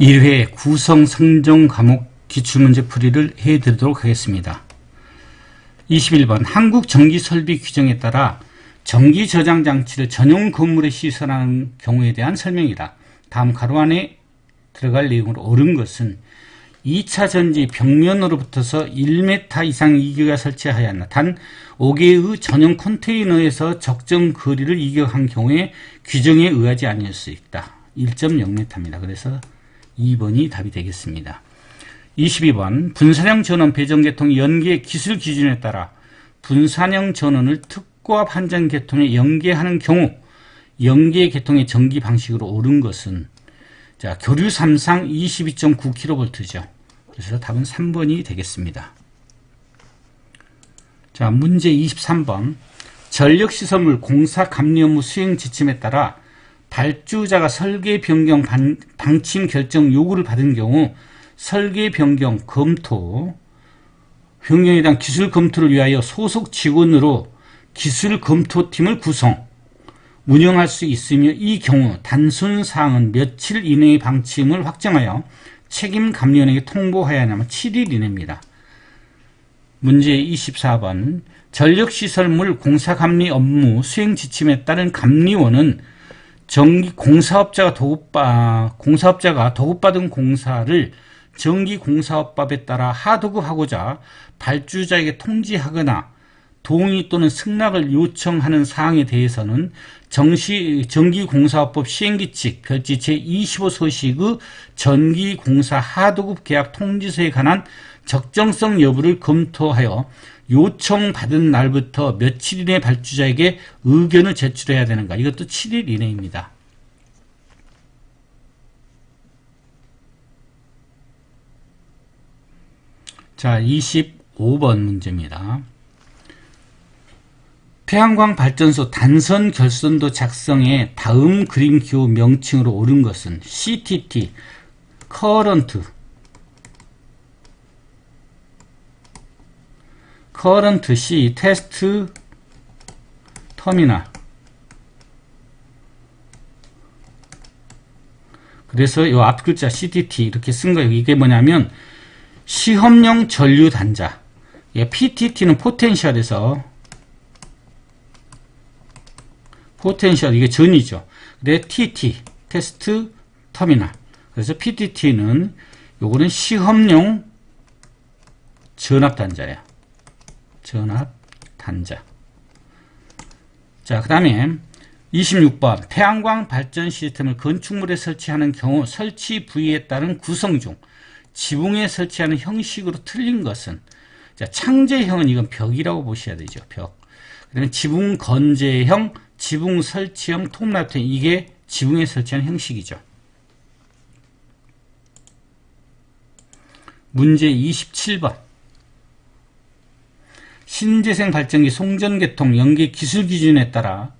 1회 구성 성정 과목 기출문제 풀이를 해드리도록 하겠습니다. 21번 한국 전기 설비 규정에 따라 전기 저장 장치를 전용 건물에 시설하는 경우에 대한 설명이다. 다음 가로 안에 들어갈 내용으로 옳은 것은 2차 전지 벽면으로 붙어서 1m 이상 이격을 설치하였나. 단 5개의 전용 컨테이너에서 적정 거리를 이격한 경우에 규정에 의하지 아니할 수 있다. 1.0m입니다. 그래서 2번이 답이 되겠습니다. 22번 분산형 전원 배정 계통 연계 기술 기준에 따라 분산형 전원을 특과 판정 계통에 연계하는 경우 연계 계통의 전기 방식으로 옳은 것은 자 교류 3상 22.9kV죠. 그래서 답은 3번이 되겠습니다. 자 문제 23번 전력시설물 공사 감리 업무 수행 지침에 따라 발주자가 설계 변경 방, 방침 결정 요구를 받은 경우 설계 변경 검토 변경에 대한 기술 검토를 위하여 소속 직원으로 기술 검토팀을 구성 운영할 수 있으며 이 경우 단순 사항은 며칠 이내의 방침을 확정하여 책임 감리원에게 통보하여야 하면 7일 이내입니다. 문제 24번 전력시설물 공사감리 업무 수행 지침에 따른 감리원은 전기 공사업자가 도급받 공사업자가 도급받은 공사를 전기공사업법에 따라 하도급하고자 발주자에게 통지하거나 동의 또는 승낙을 요청하는 사항에 대해서는 정시 전기공사업법 시행규칙 별지 제25소식의 전기공사 하도급 계약 통지서에 관한 적정성 여부를 검토하여 요청받은 날부터 며칠 이내 발주자에게 의견을 제출해야 되는가 이것도 7일 이내입니다. 자 25번 문제입니다. 태양광 발전소 단선 결선도 작성에 다음 그림 기호 명칭으로 옳은 것은 CTT, 커런트, 커런트 C, 테스트 터미널 그래서 이 앞 글자 CTT 이렇게 쓴 거예요. 이게 뭐냐면 시험용 전류 단자 PTT는 포텐셜에서 포텐셜 이게 전이죠. 근데 TT 테스트 터미널. 그래서 PTT는 요거는 시험용 전압 단자야. 전압 단자. 자, 그 다음에 26번 태양광 발전 시스템을 건축물에 설치하는 경우 설치 부위에 따른 구성 중 지붕에 설치하는 형식으로 틀린 것은 자, 창제형은 이건 벽이라고 보셔야 되죠. 벽. 그다음에 지붕 건재형 지붕 설치형 톱라이트 이게 지붕에 설치한 형식이죠. 문제 27번 신재생 발전기 송전계통 연계 기술 기준에 따라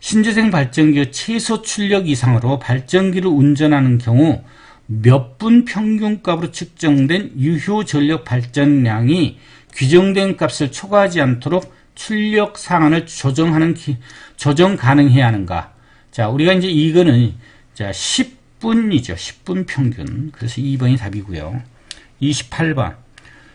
신재생 발전기의 최소 출력 이상으로 발전기를 운전하는 경우 몇 분 평균값으로 측정된 유효 전력 발전량이 규정된 값을 초과하지 않도록 출력 상한을 조정하는 기, 조정 가능해야 하는가? 자, 우리가 이제 이거는 자 10분이죠. 10분 평균. 그래서 2번이 답이고요. 28번.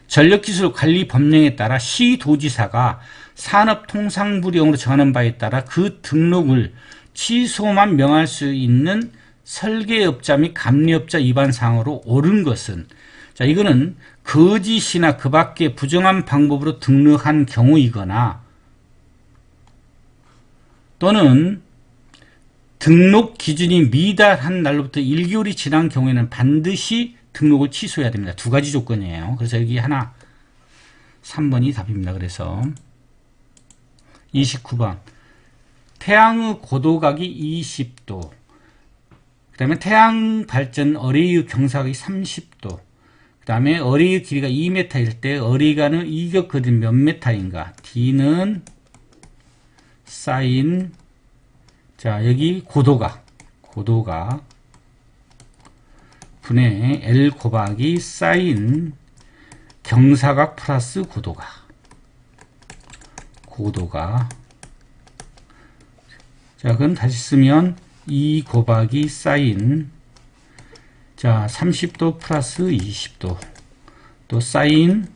전력기술 관리 법령에 따라 시도지사가 산업통상부령으로 정하는 바에 따라 그 등록을 취소만 명할 수 있는 설계업자 및 감리업자 위반 사항으로 옳은 것은 자 이거는 거짓이나 그 밖에 부정한 방법으로 등록한 경우이거나 또는 등록 기준이 미달한 날로부터 1개월이 지난 경우에는 반드시 등록을 취소해야 됩니다. 두 가지 조건이에요. 그래서 여기 하나 3번이 답입니다. 그래서 29번 태양의 고도각이 20도 그 다음에 태양 발전 어뢰의 경사각이 30도 그 다음에 어리의 길이가 2m일 때 어리가는 이격 거리는 몇 m인가? D는 사인 자 여기 고도가 고도가 분의 L 곱하기 사인 경사각 플러스 고도가 고도가 자 그럼 다시 쓰면 2 곱하기 사인 자, 30도 플러스 20도. 또 사인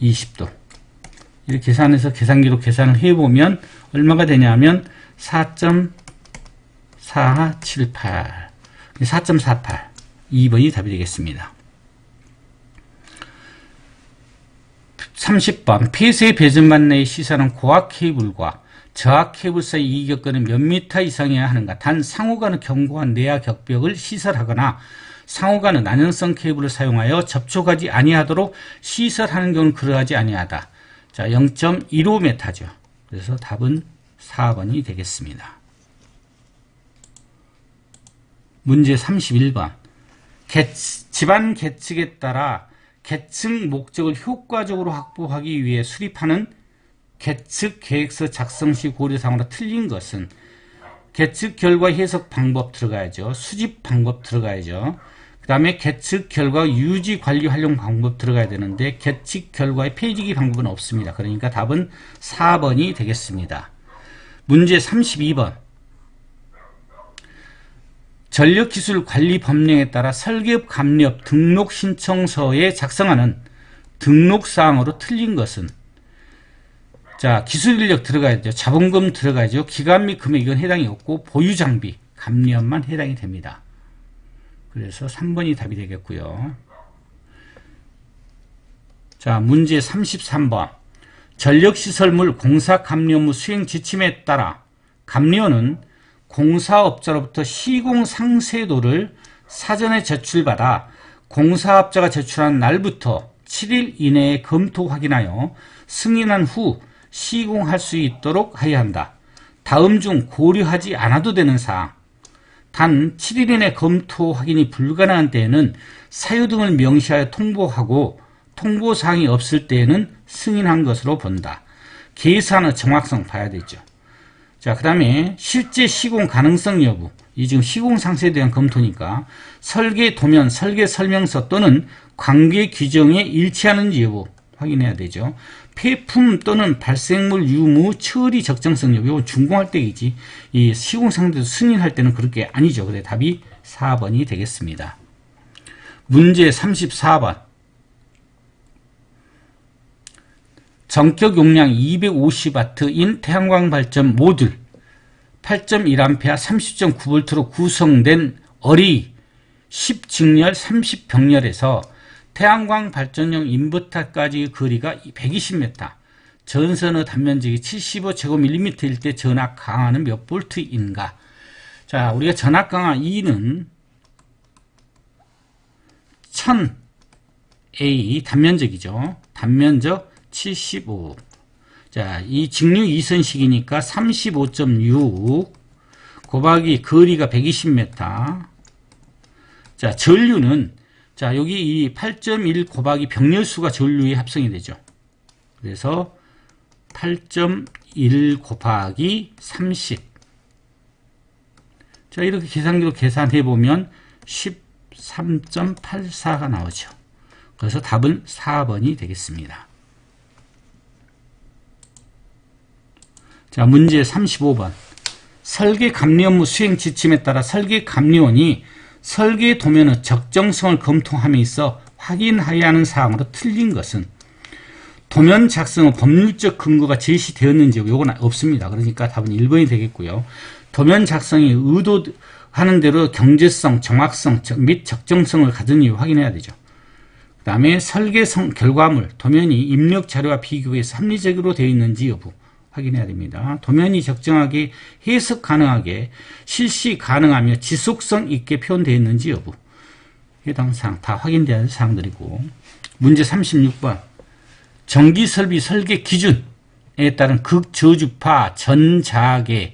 20도. 이렇게 계산해서 계산기로 계산을 해보면 얼마가 되냐면 4.478. 4.48. 2번이 답이 되겠습니다. 30번 폐쇄 배전만 내에 시사하는 고압 케이블과 저압 케이블 사이 이격거는 몇 미터 이상이어야 하는가? 단 상호간의 견고한 내야 격벽을 시설하거나 상호간의 난연성 케이블을 사용하여 접촉하지 아니하도록 시설하는 경우는 그러하지 아니하다. 자, 0.15m죠. 그래서 답은 4번이 되겠습니다. 문제 31번. 집안 계측에 따라 계측 목적을 효과적으로 확보하기 위해 수립하는 계측 계획서 작성 시 고려사항으로 틀린 것은 계측 결과 해석 방법 들어가야죠. 수집 방법 들어가야죠. 그 다음에 계측 결과 유지 관리 활용 방법 들어가야 되는데 계측 결과의 폐지기 방법은 없습니다. 그러니까 답은 4번이 되겠습니다. 문제 32번 전력기술관리법령에 따라 설계업 감리업 등록 신청서에 작성하는 등록사항으로 틀린 것은 자 기술인력 들어가야죠. 자본금 들어가야죠. 기간 및 금액 이건 해당이 없고 보유장비 감리업만 해당이 됩니다. 그래서 3번이 답이 되겠고요. 자 문제 33번 전력시설물 공사감리업무 수행 지침에 따라 감리원은 공사업자로부터 시공 상세도를 사전에 제출받아 공사업자가 제출한 날부터 7일 이내에 검토 확인하여 승인한 후 시공할 수 있도록 하여야 한다. 다음 중 고려하지 않아도 되는 사항. 단 7일 이내 검토 확인이 불가능한 때에는 사유 등을 명시하여 통보하고 통보 사항이 없을 때에는 승인한 것으로 본다. 계산의 정확성 봐야 되죠. 자, 그 다음에 실제 시공 가능성 여부. 이 지금 시공 상세에 대한 검토니까 설계 도면, 설계 설명서 또는 관계 규정에 일치하는지 여부 확인해야 되죠. 폐품 또는 발생물 유무 처리 적정성 여부. 이건 준공할 때이지. 이 시공 상태도 승인할 때는 그렇게 아니죠. 그래 답이 4번이 되겠습니다. 문제 34번. 전격 용량 250W인 태양광 발전 모듈 8.1A 30.9V로 구성된 어리 10직렬 30병렬에서 태양광 발전용 인버터까지 거리가 120m, 전선의 단면적이 75제곱밀리미터일 때 전압 강화는 몇 볼트인가? 자, 우리가 전압 강화 2는 1000A 단면적이죠. 단면적 75. 자, 이 직류 이선식이니까 35.6 곱하기 거리가 120m. 자, 전류는 자, 여기 이 8.1 곱하기 병렬수가 전류의 합성이 되죠. 그래서 8.1 곱하기 30. 자, 이렇게 계산기로 계산해 보면 13.84가 나오죠. 그래서 답은 4번이 되겠습니다. 자, 문제 35번. 설계 감리 업무 수행 지침에 따라 설계 감리원이 설계 도면의 적정성을 검토함에 있어 확인하여야 하는 사항으로 틀린 것은 도면 작성의 법률적 근거가 제시되었는지 요건 없습니다. 그러니까 답은 1번이 되겠고요. 도면 작성이 의도하는 대로 경제성, 정확성 및 적정성을 가졌는지 확인해야 되죠. 그 다음에 설계성 결과물, 도면이 입력 자료와 비교해서 합리적으로 되어 있는지 여부. 확인해야 됩니다. 도면이 적정하게 해석 가능하게 실시 가능하며 지속성 있게 표현되어 있는지 여부 해당 사항 다할 사항들이고 문제 36번 전기설비 설계 기준에 따른 극저주파 전자계라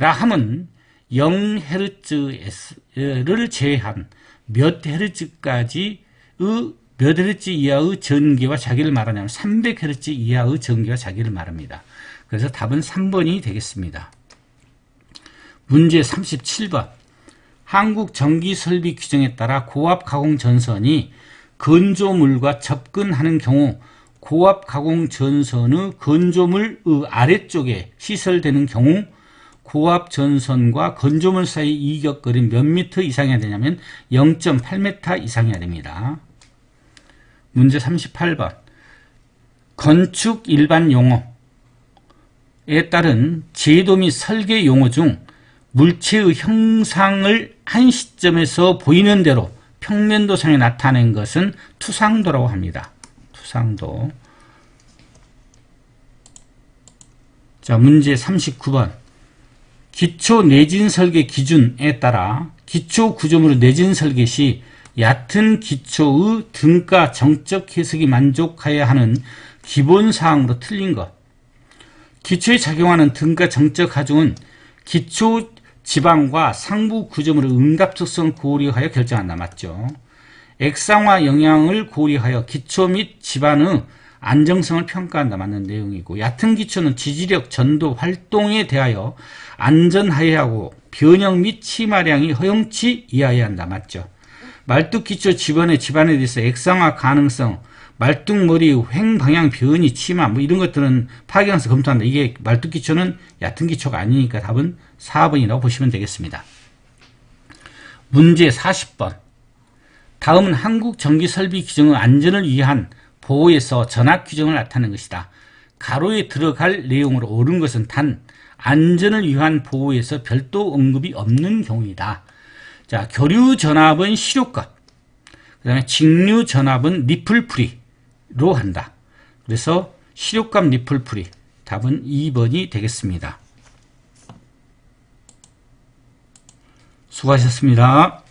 함은 0Hz를 제한 몇 헤르츠까지의 몇 헤르츠 이하의 전기와 자기를 말하냐면 300Hz 이하의 전기와 자기를 말합니다. 그래서 답은 3번이 되겠습니다. 문제 37번 한국 전기설비 규정에 따라 고압 가공 전선이 건조물과 접근하는 경우 고압 가공 전선의 건조물의 아래쪽에 시설되는 경우 고압 전선과 건조물 사이 이격거리 몇 미터 이상이어야 되냐면 0.8m 이상이어야 됩니다. 문제 38번. 건축 일반 용어 에 따른 제도 및 설계 용어 중 물체의 형상을 한 시점에서 보이는 대로 평면도상에 나타낸 것은 투상도라고 합니다. 투상도. 자, 문제 39번. 기초 내진 설계 기준에 따라 기초 구조물의 내진 설계 시 얕은 기초의 등가 정적 해석이 만족하여야 하는 기본 사항으로 틀린 것. 기초에 작용하는 등가 정적 하중은 기초 지방과 상부 구조물의 응답 특성을 고려하여 결정한다. 맞죠? 액상화 영향을 고려하여 기초 및 지반의 안정성을 평가한다. 맞는 내용이고 얕은 기초는 지지력, 전도, 활동에 대하여 안전하여야 하고 변형 및 치마량이 허용치 이하여야 한다. 맞죠? 말뚝 기초 지반의 지반에 대해서 액상화 가능성, 말뚝머리 횡방향 변이 치마 뭐 이런 것들은 파악해서 검토한다. 이게 말뚝 기초는 얕은 기초가 아니니까 답은 4번이라고 보시면 되겠습니다. 문제 40번. 다음은 한국 전기 설비 규정의 안전을 위한 보호에서 전압 규정을 나타내는 것이다. 가로에 들어갈 내용으로 옳은 것은 단 안전을 위한 보호에서 별도 언급이 없는 경우이다. 자, 교류 전압은 시료값. 그 다음에 직류 전압은 리플프리로 한다. 그래서 시료값 리플프리. 답은 2번이 되겠습니다. 수고하셨습니다.